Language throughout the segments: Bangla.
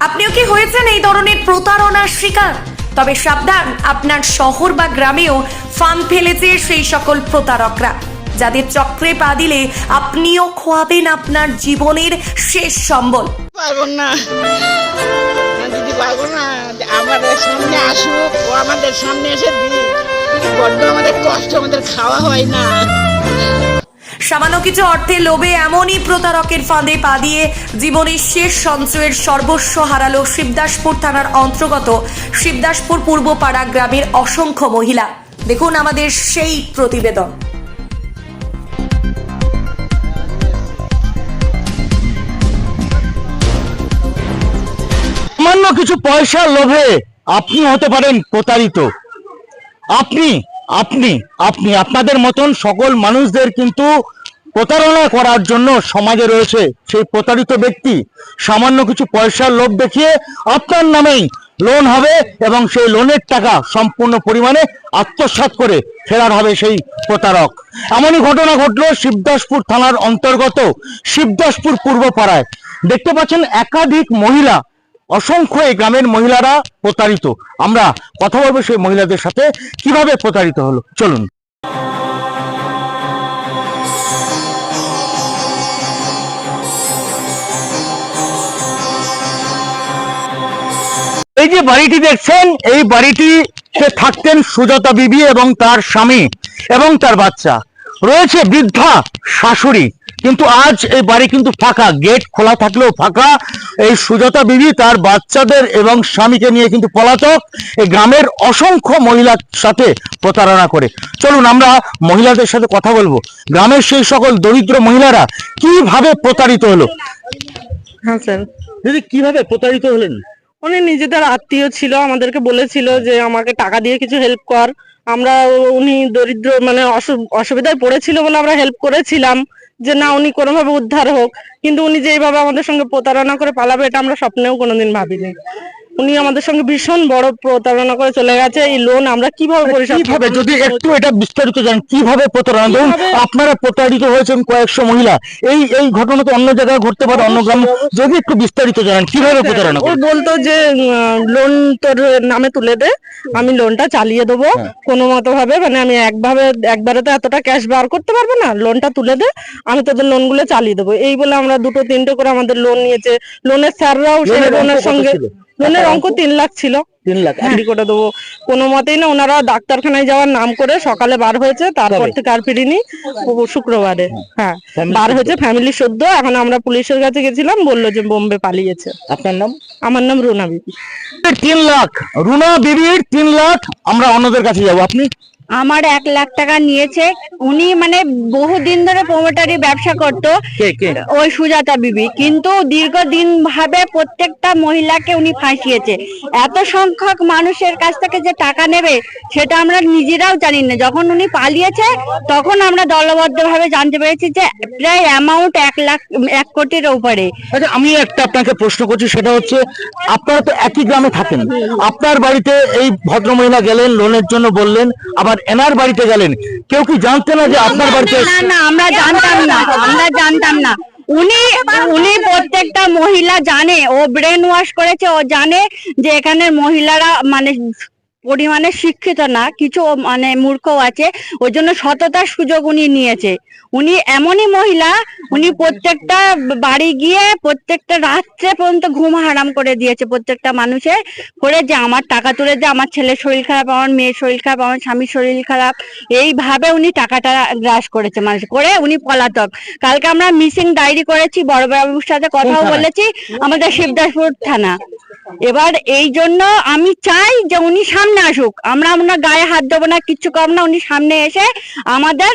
আপনিও কি হয়েছেন এই ধরনের প্রতারণার শিকার? তবে সাবধান, আপনার শহর বা গ্রামেও ফান ফেলেছে সেই সকল প্রতারকরা, যাদের চক্রে পা দিলে আপনিও খোয়াবেন আপনার জীবনের শেষ সম্বল। না। আমাদের সামনে ও আমাদের সামনে এসে বড্ড আমাদের কষ্ট, আমাদের খাওয়া হয় না। সামান্য কিছু অর্থে লোভে এমনই প্রতারকের ফাঁদে পা দিয়ে জীবনের শেষ সঞ্চয়ের সর্বস্ব হারালো শিবদাসপুর থানার অন্তর্গত শিবদাসপুর পূর্বপাড়া গ্রামের অসংখ্য মহিলা। দেখুন আমাদের সেই প্রতিবেদন। সামান্য কিছু পয়সার লোভে আপনি হতে পারেন প্রতারিত। আপনি আপনি আপনি, আপনাদের মতন সকল মানুষদের কিন্তু প্রতারণা করার জন্য সমাজে রয়েছে সেই প্রতারিত ব্যক্তি। সামান্য কিছু পয়সার লোভ দেখিয়ে আপনার নামেই লোন হবে এবং সেই লোনের টাকা সম্পূর্ণ পরিমাণে আত্মসাৎ করে ফেরার হবে সেই প্রতারক। এমনই ঘটনা ঘটলো শিবদাসপুর থানার অন্তর্গত শিবদাসপুর পূর্ব পাড়ায় দেখতে পাচ্ছেন একাধিক মহিলা অসংখ্য এই গ্রামের মহিলারা প্রতারিত। আমরা কথা বলব সেই মহিলাদের সাথে। কীভাবে প্রতারিত হলো? চলুন। এই যে বাড়িটি দেখছেন, এই বাড়িটিতে থাকতেন সুজাতা বিবি এবং তার স্বামী এবং তার বাচ্চা। রয়েছে বৃদ্ধা শাশুড়ি। কিন্তু আজ এই বাড়ি কিন্তু ফাঁকা গেট খোলা থাকলেও ফাঁকা। এই সুজাতা বিবি তার বাচ্চাদের এবং স্বামীকে নিয়ে কিন্তু পলাতক। এই গ্রামের অসংখ্য মহিলার সাথে প্রতারণা করে। চলুন আমরা মহিলাদের সাথে কথা বলব। গ্রামের সেই সকল দরিদ্র মহিলারা কীভাবে প্রতারিত হলো? হ্যাঁ স্যার। দিদি কীভাবে প্রতারিত হলেন? উনি নিজেদের আত্মীয় ছিল আমাদেরকে বলেছিল যে আমাকে টাকা দিয়ে কিছু হেল্প কর। আমরা উনি দরিদ্র মানে অসু- অসুবিধায় পড়েছিল বলে আমরা হেল্প করেছিলাম। যে না, উনি কোনোভাবে উদ্ধার হোক, কিন্তু উনি যে এইভাবে আমাদের সঙ্গে প্রতারণা করে পালাবে, এটা আমরা স্বপ্নেও কোনোদিন ভাবিনি। উনি আমাদের সঙ্গে ভীষণ বড় প্রতারণা করে চলে গেছে এই লোন আমরা কীভাবে পরিশোধ কীভাবে? যদি একটু এটা বিস্তারিত জানেন কীভাবে প্রতারণা ধরুন আপনারা প্রতারিত হয়েছেন কয়েকশো মহিলা। এই এই ঘটনা তো অন্য জায়গায় ঘটতে পারে অন্য গ্রাম। যদি একটু বিস্তারিত জানেন কীভাবে প্রতারণা ও বলতো যে লোন তোর নামে তুলে দে আমি লোনটা চালিয়ে দেবো। হ্যাঁ। কোনো মতো ভাবে মানে আমি একভাবে একবারে তো এতটা ক্যাশ বার করতে পারব না লোনটা তুলে দে আমি তোদের লোনগুলো চালিয়ে দেবো। এই বলে আমরা দুটো তিনটে করে আমাদের লোন নিয়েছে। লোনের স্যাররাও সেই লোনের সঙ্গে? লোনের অঙ্ক তিন লাখ ছিল। তিন লাখ। বিক্রি করে দেবো? কোনো মতেই না ওনারা ডাক্তারখানায় যাওয়ার নাম করে সকালে বার হয়েছে তারপর? থেকে আর ফিরিনি। শুক্রবারে। হ্যাঁ। বার হয়েছে ফ্যামিলি সদ্য এখন আমরা পুলিশের কাছে গেছিলাম বলল যে বোম্বে পালিয়েছে। আপনার নাম? আমার নাম রুনা বিবি। তিন লাখ। রুনা বিবির তিন লাখ। আমরা অন্যদের কাছে যাব। আপনি? আমার এক লাখ টাকা নিয়েছে। উনি মানে বহুদিন ধরে প্রমোটারি ব্যবসা করতো। ওই সুজাতা বিবি। কিন্তু দীর্ঘদিন ভাবে প্রত্যেকটা মহিলাকে উনি ফাঁসিয়েছে। এত সংখ্যক মানুষের কাছ থেকে যে টাকা নেবে সেটা আমরা নিজেরাও জানি না। যখন উনি পালিয়েছে তখন আমরা দলবদ্ধ ভাবে জানতে পেরেছি যে প্রায় অ্যামাউন্ট এক লাখ এক কোটির উপরে। আচ্ছা আমি একটা আপনাকে প্রশ্ন করছি সেটা হচ্ছে আপনারা তো একই গ্রামে থাকেন। আপনার বাড়িতে এই ভদ্রমহিলা গেলেন লোনের জন্য বললেন আবার এনার বাড়িতে গেলেন। কেউ কি জানতে না যে আপনার বাড়িতে না না আমরা জানতাম না আমরা জানতাম না। উনি উনি প্রত্যেকটা মহিলা জানে ও ব্রেন ওয়াশ করেছে ও জানে যে এখানের মহিলারা মানে পরিমাণে শিক্ষিত না কিছু মানে মূর্খও আছে ওই জন্য সততার সুযোগ উনি নিয়েছে। উনি এমনই মহিলা উনি প্রত্যেকটা বাড়ি গিয়ে প্রত্যেকটা রাত্রে পর্যন্ত ঘুম হারাম করে দিয়েছে প্রত্যেকটা মানুষের করে যে আমার টাকা তুলে দে আমার ছেলের শরীর খারাপ আমার মেয়ের শরীর খারাপ আমার স্বামীর শরীর খারাপ এইভাবে উনি টাকাটা গ্রাস করেছে মানুষ। করে উনি পলাতক। কালকে আমরা মিসিং ডায়েরি করেছি বড় বড়বাবুর সাথে কথাও বলেছি আমাদের শিবদাসপুর থানা। এবার এই জন্য আমি চাই যে উনি সামনে আসুক। আমরা ওনার গায়ে হাত দেবো না কিচ্ছু কম না। উনি সামনে এসে আমাদের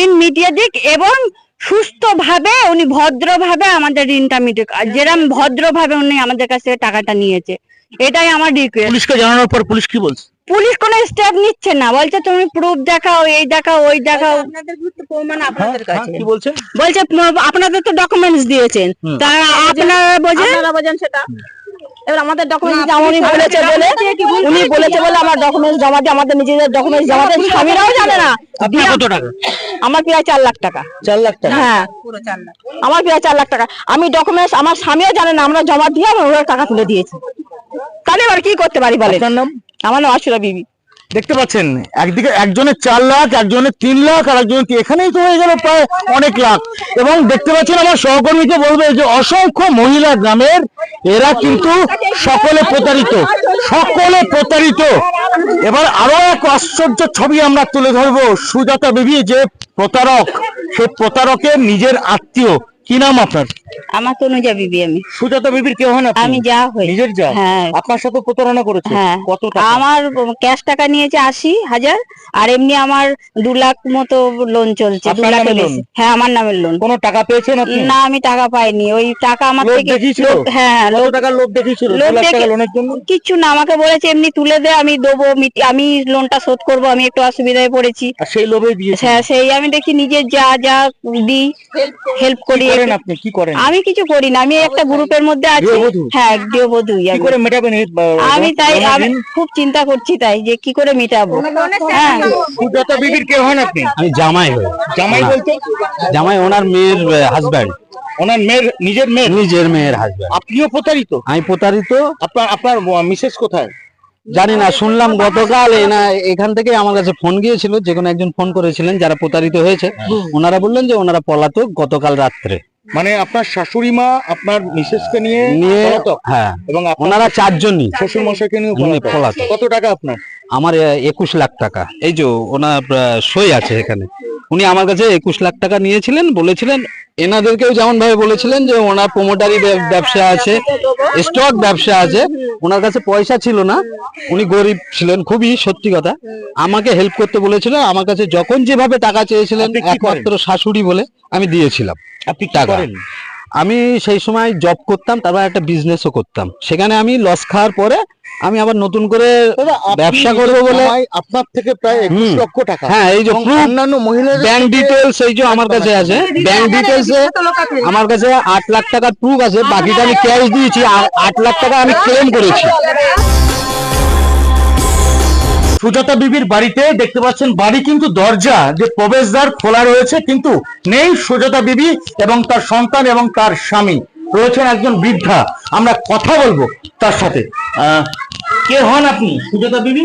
ঋণ মিটিয়ে দিক। এবং সুস্থ ভাবে উনি ভদ্র ভাবে আমাদের ঋণটা মিটুক। আর যেরকম ভদ্র ভাবে উনি আমাদের কাছ থেকে টাকাটা নিয়েছে। এটাই আমার রিকোয়েস্ট পুলিশকে জানানোর পর পুলিশ কি বলছে? পুলিশ কোনো স্টেপ নিচ্ছে না। বলছে তুমি প্রুফ দেখাও এই দেখাও ওই দেখাও। হ্যাঁ, হ্যাঁ, কি বলছে? বলছে আপনাদের তো ডকুমেন্টস দিয়েছেন। হুম। তা আপনারা বোঝেন? আপনারা বোঝেন সেটা? এবার আমাদের ডকুমেন্টস যেমন উনি বলেছে বলে উনি বলেছে বলে আমার ডকুমেন্টস জমা দিয়ে আমাদের নিজেদের ডকুমেন্টস জমা দিয়ে স্বামীরাও জানে না। আপনার কত টাকা? আমার প্রায় চার লাখ টাকা। চার লাখ টাকা? হ্যাঁ। আমার প্রায় চার লাখ টাকা। আমি ডকুমেন্টস আমার স্বামীও জানে না আমরা জমা দিয়ে আমরা ওরা টাকা তুলে দিয়েছি। তাহলে এবার কি করতে পারি বলে আমার নাম আশুরা বিবি। দেখতে পাচ্ছেন, একদিকে একজনের চার লাখ একজনের তিন লাখ, আর একজনের এখানেই তো হয়ে গেল প্রায় অনেক লাখ। এবং দেখতে পাচ্ছেন, আমার সহকর্মীকে বলবে যে অসংখ্য মহিলা গ্রামের, এরা কিন্তু সকলে প্রতারিত সকলে প্রতারিত। এবার আরও এক আশ্চর্য ছবি আমরা তুলে ধরবো, সুজাতা বিবি যে প্রতারক, সে প্রতারকের নিজের আত্মীয়। কি নাম আপনার? আমার তনুজা বিবি আমি। সুজাতা বিবির কেউ হন আপনি? আমি যা হই। নিজের যা? হ্যাঁ। আপনার সাথে প্রতারণা করেছে? হ্যাঁ। কত টাকা? আমার ক্যাশ টাকা নিয়েছে আশি হাজার আর এমনি আমার দু লাখ মতো লোন চলছে দু আপনার লাখের নামে বেশি। loan? হ্যাঁ আমার নামের লোন কোনো টাকা পেয়েছেন আপনি? না আমি টাকা পাইনি। ওই টাকা আমার লোভ থেকে দেখিয়েছিল? হ্যাঁ কত টাকার লোভ দেখিয়েছিল? দু লোভ লাখ টাকা দেখে- লোনের জন্য? কিচ্ছু না আমাকে বলেছে এমনি তুলে দে আমি দেবো মিট- আমি লোনটা শোধ করব আমি একটু অসুবিধায় পড়েছি। আর সেই লোভে দিয়েছে হ্যাঁ সেই আমি দেখি নিজের যা যা দিই হেল্প করি। করেন আপনি? কি করেন? আমি কিছু করি না আমি একটা গ্রুপের মধ্যে আছি। হ্যাঁ গৃহবধূই কি আমি করে মেটাবেন আমি তাই আমি খুব চিন্তা করছি তাই যে কি করে মেটাবো। হ্যাঁ। সুজাতা বিবির কে হন আপনি? আমি জামাই হই। জামাই বলতে? জামাই ওনার মেয়ের হাজব্যান্ড ওনার মেয়ের নিজের মেয়ের? নিজের মেয়ের হাজব্যান্ড আপনিও প্রতারিত? আমি প্রতারিত। আপনার আপনার মিসেস কোথায়? জানি না শুনলাম গতকাল এ না এখান থেকে আমার কাছে ফোন গিয়েছিল যে কোনো একজন ফোন করেছিলেন যারা প্রতারিত হয়েছে। ওনারা বললেন যে ওনারা পলাতক গতকাল রাত্রে। মানে আপনার শাশুড়ি মা আপনার মিসেসকে নিয়ে নিয়ে পলাতক হ্যাঁ। এবং আপনার ওনারা চারজনই। শ্বশুর মশাইকে নিয়ে পলাতক। কত টাকা আপনার? আমার একুশ লাখ টাকা। এই যে ওনার সই আছে এখানে। উনি আমার কাছে একুশ লাখ টাকা নিয়েছিলেন বলেছিলেন এনাদেরকেও যেমন ভাবে বলেছিলেন যে ওনার প্রোমোটারি ব্যবসা আছে স্টক ব্যবসা আছে ওনার কাছে পয়সা ছিল না উনি গরিব ছিলেন খুবই সত্যি কথা আমাকে হেল্প করতে বলেছিল আমার কাছে যখন যেভাবে টাকা চেয়েছিলেন একমাত্র শাশুড়ি বলে আমি দিয়েছিলাম আপনি টাকা। আমি সেই সময় জব করতাম তারপর একটা বিজনেসও করতাম সেখানে আমি লস খাওয়ার পরে আমি আবার নতুন করে ব্যবসা করব বলে আপনার থেকে প্রায় একুশ লক্ষ টাকা। হ্যাঁ এই যে অন্যান্য মহিলাদের ব্যাংক ডিটেলস এই যে আমার কাছে আছে ব্যাংক ডিটেলস আমার কাছে আট লাখ টাকার প্রুফ আছে বাকিটা আমি ক্যাশ দিয়েছি আর আট লাখ টাকা আমি ক্লেম করেছি। সুজাতা বিবির বাড়িতে দেখতে পাচ্ছেন বাড়ি কিন্তু দরজা যে প্রবেশদ্বার খোলা রয়েছে কিন্তু নেই সুজাতা বিবি এবং তার সন্তান এবং তার স্বামী। রয়েছেন একজন বৃদ্ধা। আমরা কথা বলব তার সাথে। আহ, কে হন আপনি? সুজাতা বিবি?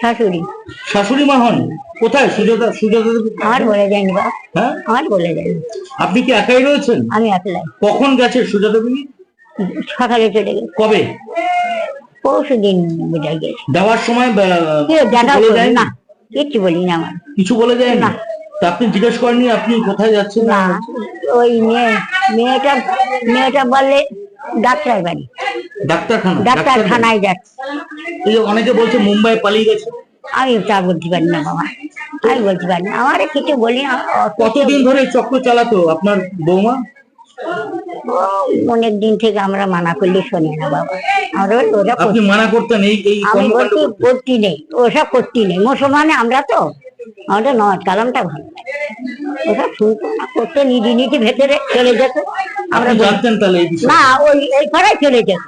শাশুড়ি। শাশুড়ি মা হন? কোথায়? সুজাতা সুজাতা আমার বলে যায়নি বাবা। হ্যাঁ? আমার বলে যায়নি। আপনি কি একাই রয়েছেন? আমি একলাই। কখন গেছে সুজাতা বিবি? সকালে চলে গেছি। কবে? পরশু দিন বোঝা গেছে। দেওয়ার সময় বলে না কিচ্ছু বলি না আমার। কিছু বলে যায় না। তা আপনি জিজ্ঞেস করেননি আপনি কোথায় যাচ্ছেন? না ওই মেয়ে মেয়েটা মেয়েটা বললে ডাক্তার বাড়ি ডাক্তারখানা ডাক্তারখানায় যাচ্ছে। এই অনেকে বলছে মুম্বাই পালিয়ে গেছে। আমি তা বলতে পারি না বাবা। আমি বলতে পারি না। আমার কিছু বলি না কতদিন ধরে চক্র চালাতো আপনার বৌমা? অনেক দিন থেকে আমরা মানা করলে শোনে না বাবা। আমরা ওরা আপনি মানা করতেন এই এই আমি করতে? নেই। ওসব করতে নেই। মুসলমানে আমরা তো আমাদের নজ কালামটা ভালো ওসব শুনতো না করতো নিজে নিজে ভেতরে চলে যেত। আমরা জানতেন তাহলে না ওই এই পাড়ায় চলে যেত।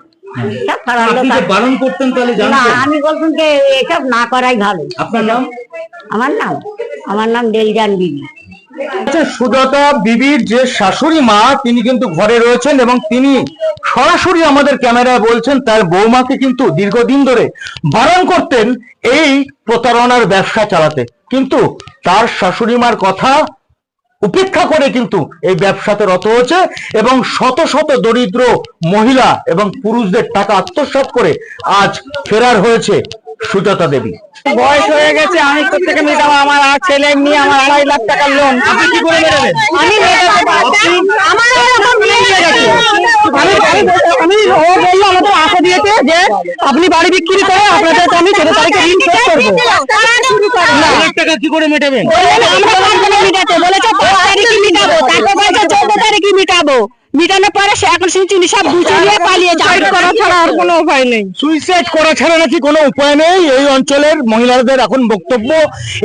বারণ করতেন তাহলে না আমি বলতাম যে এসব না করাই ভালো। আপনার নাম? আমার নাম? আমার নাম দেলজান বিবি। আচ্ছা সুজাতা বিবির যে শাশুড়ি মা তিনি কিন্তু ঘরে রয়েছেন এবং তিনি সরাসরি আমাদের ক্যামেরায় বলছেন তার বৌমাকে কিন্তু দীর্ঘদিন ধরে বারণ করতেন এই প্রতারণার ব্যবসা চালাতে। কিন্তু তার শাশুড়ি মার কথা উপেক্ষা করে কিন্তু এই ব্যবসাতে রত হয়েছে এবং শত শত দরিদ্র মহিলা এবং পুরুষদের টাকা আত্মসাৎ করে আজ ফেরার হয়েছে সুজাতা দেবী। বয়স হয়ে গেছে আমি কোথেকে মেটাবো আমার আর ছেলে নিয়ে আমার আড়াই লাখ টাকার লোন আপনি কি করে মেটাবেন আমি আমার এরকম মেয়ে গেছে। আমি আমি ও বলল আমাদের আশা দিয়েছে যে আপনি বাড়ি বিক্রি করে আপনাদের আমি চোদ্দ তারিখে ঋণ শোধ করব। টাকা কি করে মেটাবেন? মিটাতে বলেছে পাঁচ তারিখে মিটাবো। তারপর বলছে চোদ্দ তারিখে মিটাবো। মিটানোর পরে সে এখন শুনছি সব গুছিয়ে পালিয়ে যায় করা ছাড়া আর কোনো উপায় নেই। সুইসাইড করা ছাড়া নাকি কোনো উপায় নেই? এই অঞ্চলের মহিলাদের এখন বক্তব্য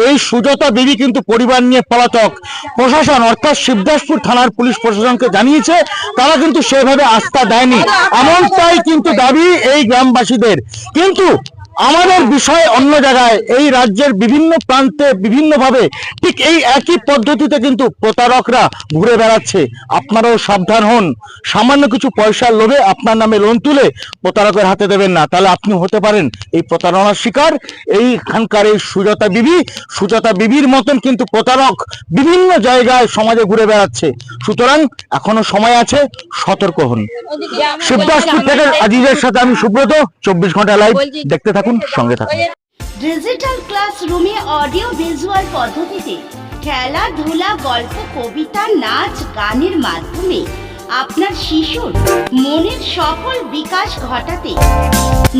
এই সুজাতা দেবী কিন্তু পরিবার নিয়ে পলাতক। প্রশাসন অর্থাৎ শিবদাসপুর থানার পুলিশ প্রশাসনকে জানিয়েছে তারা কিন্তু সেভাবে আস্থা দেয়নি। এমনটাই কিন্তু দাবি এই গ্রামবাসীদের। কিন্তু আমাদের বিষয় অন্য জায়গায়, এই রাজ্যের বিভিন্ন প্রান্তে বিভিন্নভাবে ঠিক এই একই পদ্ধতিতে কিন্তু প্রতারকরা ঘুরে বেড়াচ্ছে। আপনারাও সাবধান হন। সামান্য কিছু পয়সার লোভে আপনার নামে লোন তুলে প্রতারকের হাতে দেবেন না। তাহলে আপনি হতে পারেন। এই প্রতারণার শিকার, এইখানকার এই সুজাতা বিবি, সুজাতা বিবির মতন কিন্তু প্রতারক বিভিন্ন জায়গায় সমাজে ঘুরে বেড়াচ্ছে। সুতরাং এখনও সময় আছে সতর্ক হন। শিবদাসপুর থেকে আজিজের সাথে আমি সুব্রত চব্বিশ ঘণ্টা লাইভ দেখতে থাকুন সঙ্গে থাকুন। ডিজিটাল ক্লাসরুমে অডিও ভিজুয়াল পদ্ধতিতে খেলাধুলা গল্প কবিতা নাচ গানের মাধ্যমে আপনার শিশুর মনের সফল বিকাশ ঘটাতে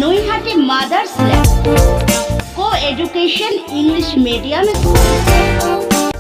Naihati mothers lab. Co education English medium school